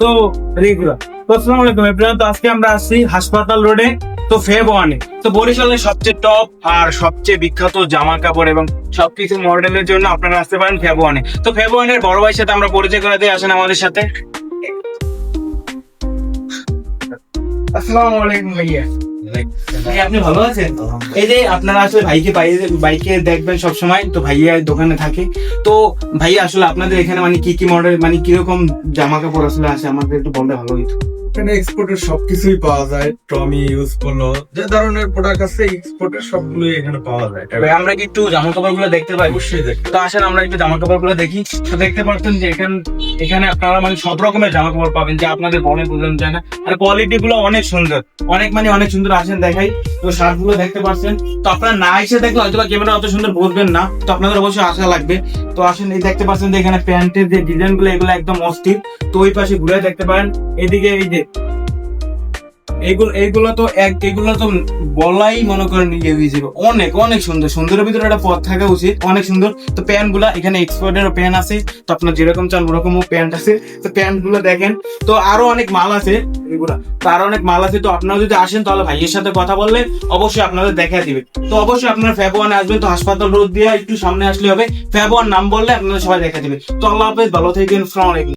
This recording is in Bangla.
তো রেগুলার তো আসসালামু আলাইকুম এভরিওয়ান তো আজকে আমরা আসছি হাসপাতাল রোডে তো ফেব ওয়ানে তো বরিশালের সবচেয়ে টপ আর সবচেয়ে বিখ্যাত জামা কাপড় এবং সবকিছু মডেলের জন্য আপনারা আসতে পারেন ফেব ওয়ানে তো ফেব ওয়ানের বড় ভাইয়ের সাথে আমরা পরিচয় করে দিয়ে আসেন আমাদের সাথে। আসসালামু আলাইকুম ভাইয়া। ভাই আপনি ভালো আছেন? এই যে আপনারা আসলে ভাইকে বাইকে দেখবেন সব সময় তো ভাইয়া দোকানে থাকে। তো ভাইয়া, আসলে আপনাদের এখানে মানে কি কি মডেল মানে কীরকম জামা কাপড় আসলে আসে? আমাদের একটু বললে ভালো হইতো। এখানে এক্সপোর্টের সবকিছুই পাওয়া যায় টমি ইউজ করল যে ধরনের প্রোডাক্ট আছে এক্সপোর্টের সবগুলোই এখানে পাওয়া যায়। ভাই আমরা কি একটু জামা কাপড়গুলো দেখতে পাই? অবশ্যই দেখতে তো আসেন আমরা একটু জামা কাপড়গুলো দেখি। তো দেখতে পাচ্ছেন যে এখানে এখানে আপনারা মানে সব রকমের জামা কাপড় পাবেন যে আপনাদের বোঝানো যায় না। আর কোয়ালিটি গুলো অনেক সুন্দর। অনেক মানে অনেক সুন্দর আসেন দেখাই। তো শার্টগুলো দেখতে পাচ্ছেন। তো আপনারা না এসে দেখলে হয়তো ক্যামেরা অত সুন্দর বুঝবেন না। তো আপনাদের অবশ্যই আশা লাগবে। তো আসেন এই দেখতে পাচ্ছেন যে এখানে প্যান্টের যে ডিজাইনগুলো এগুলো একদম অস্থির। তো ওই পাশে ঘুরে দেখতে পারেন। এদিকে এই যে এইগুলো এইগুলো তো এক, এগুলো তো বলাই মনে করেন ইয়ে অনেক অনেক সুন্দর, সুন্দরের ভিতরে একটা পথ থাকা উচিত, অনেক সুন্দর। তো এখানে এক্সপোর্টের প্যান্ট আছে, তো আপনার যেরকম চান প্যান্ট আছে। তো দেখেন, তো আরও অনেক মাল আছে, এগুলা। তো আরও অনেক মাল আছে, তো আপনারা যদি আসেন, তাহলে ভাইয়ের সাথে কথা বললে অবশ্যই আপনাদের দেখা দিবে। তো অবশ্যই আপনারা ফ্যাব আসবেন, তো হাসপাতাল রোড দিয়ে একটু সামনে আসলে হবে। ফ্যাব নাম বললে আপনাদের সবাই দেখা দিবে। তো আল্লাহ হাফেজ, ভালো থাকেন